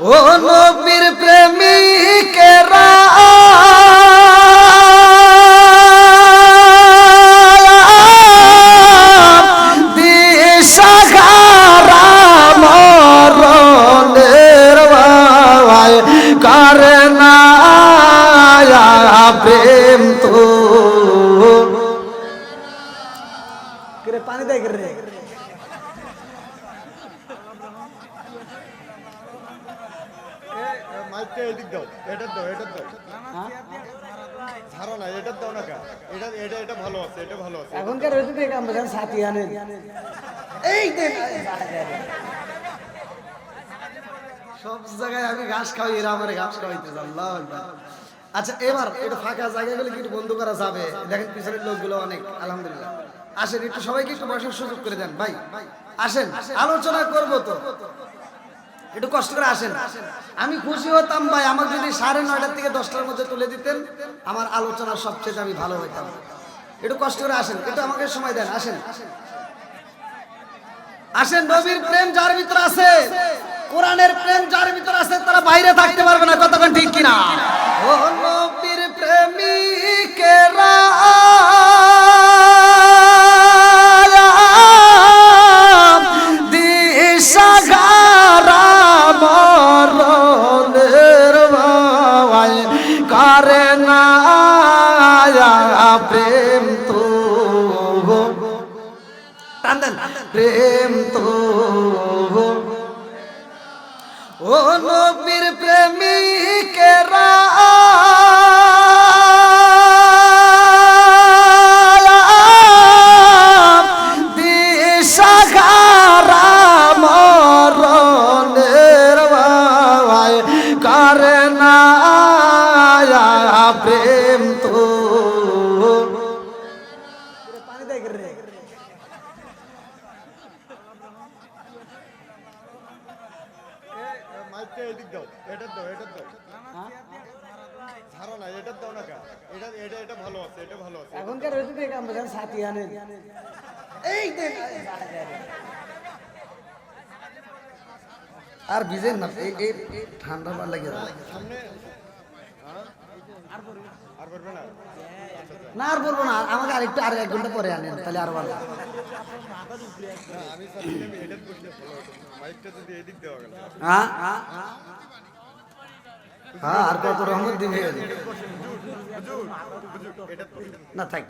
ও নবীর প্রেমিকেরা। দিশাহারা মরণের ভাই কারে না প্রেম তো পানি দেয় রে মাইকটা এদিক দাও এটার দাও এটার দাও। ধারো না এটার দাও না কা এটা এটা এটা ভালো আছে এটা ভালো আছে এখনকার দেখে আমরা যখন সাথী আনেন। এই দেন সব জায়গায় আমি ঘাস খাওয়াই এরা আমার ঘাস খাওয়াইতে আল্লাহ আকবার। আচ্ছা এবার একটু ফাঁকা জায়গাগুলো কি একটু বন্ধ করা যাবে। দেখেন পিছনের লোকগুলো অনেক আলহামদুলিল্লাহ। আসেন একটু সবাইকে একটু বসার সুযোগ করে দেন ভাই। আসেন আলোচনা করব তো। একটু কষ্ট করে আসেন। আমি খুশি হতাম ভাই, আমাকে যদি সাড়ে নয়টার থেকে দশটার মধ্যে তুলে দিতেন, আমার আলোচনা সবচেয়ে আমি ভালো হইতাম। একটু কষ্ট করে আসেন, একটু আমাকে সময় দেন, আসেন। আসেন, নবীর প্রেম যার ভিতর আছে, কোরআনের প্রেম যার ভিতর আছে, তারা বাইরে থাকতে পারবে না কতক্ষণ ঠিক কিনা? ও নবীর প্রেমিকেরা কারে না প্রেম তো প্রেম তো ও নবীর প্রেমিকেরা কারে না প্রেম তো। এখনকার সাথী আনেন। এই আর ভিজেন না এই ঠান্ডা লাগে সামনে না। না? আর বলব না। আমাকে আরেকটু আর এক ঘণ্টা পরে আনেন তাহলে আর ভালো। গেল। হ্যাঁ হ্যাঁ আর কত রহমত দিবে? না থাক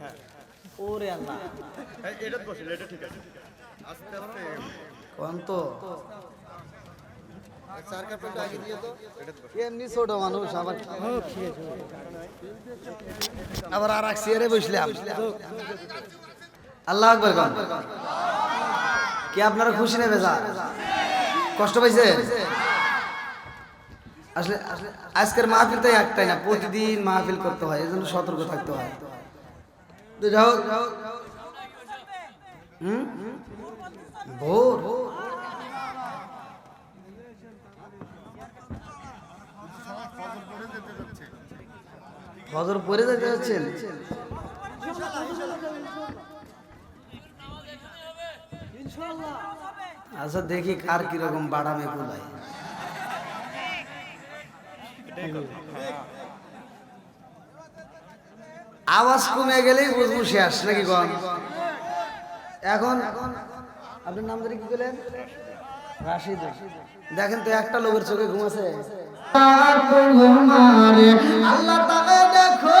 হ্যাঁ ওরে আল্লাহ। হ্যাঁ এটার বসে এটা ঠিক আছে। আস্তে আস্তে আবার আর এক বসলাম। আল্লাহ আকবর কি আপনারা খুশি নেবে যা কষ্ট পাইছে? আসলে, আজকের মাহফিল তো একটাই না, প্রতিদিন মাহফিল করতে হয়, এজন্য সতর্ক থাকতে হয়। তো যাও হুম? ভোর। ফজর পরে যেতে যাচ্ছেন আচ্ছা দেখি কার কীরকম বাড়ামে কোলায় আওয়াজ কমে গেলেই বুঝব শেষ, নাকি কন? এখন আপনার নাম ধরে কি করলেন? রাশিদ দেখেন তো একটা লোকের চোখে ঘুমাছে আল্লাহ তাকে দেখো।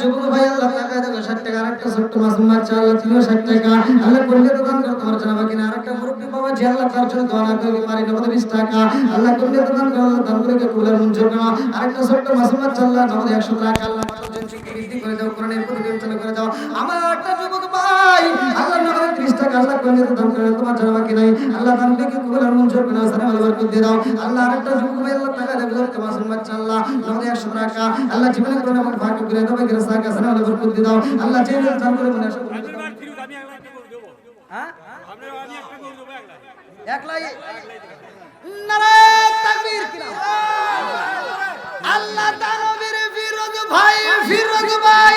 যুবক ভাই, আল্লাহ টাকা দেবে ষাট টাকা, আরেকটা ছোট্ট মাসুম বাচ্চা আল্লাহ তিনিও ষাট টাকা। আল্লাহ করলে দোকান করে, তোমার জন্য কিনা আরেকটা মুরব্বী বাবা যে আল্লাহ তার জন্য দোয়া না করবে পারি নগদ বিশ টাকা। আল্লাহ করলে দোকান করে, আল্লাহ দান করে কুলার মঞ্জুর না আরেকটা ছোট্ট মাসুম বাচ্চা আল্লাহ নগদ একশো টাকা, আল্লাহ করে দাও, কোরআনের প্রতি করে দাও। আমার একটা যুবক আল্লাহ করে নিতে দান করে তোমার জানা বাকি নাই। আল্লাহ দান থেকে কবুল আর মঞ্জুর করে সারা আল্লাহ বরকত দিয়ে দাও আল্লাহ আরেকটা যুগ ভাই আল্লাহ টাকা দেবে আল্লাহ। নগদে 100 টাকা। আল্লাহ জীবনে করে ভাগ করে দাও আল্লাহ বরকত দিয়ে দাও আল্লাহ যে দান করে মনে আসে হ্যাঁ? একলাই নারায়ে তাকবীর কিরাম আল্লাহ দানবীর ফিরোজ ভাই ফিরোজ ভাই।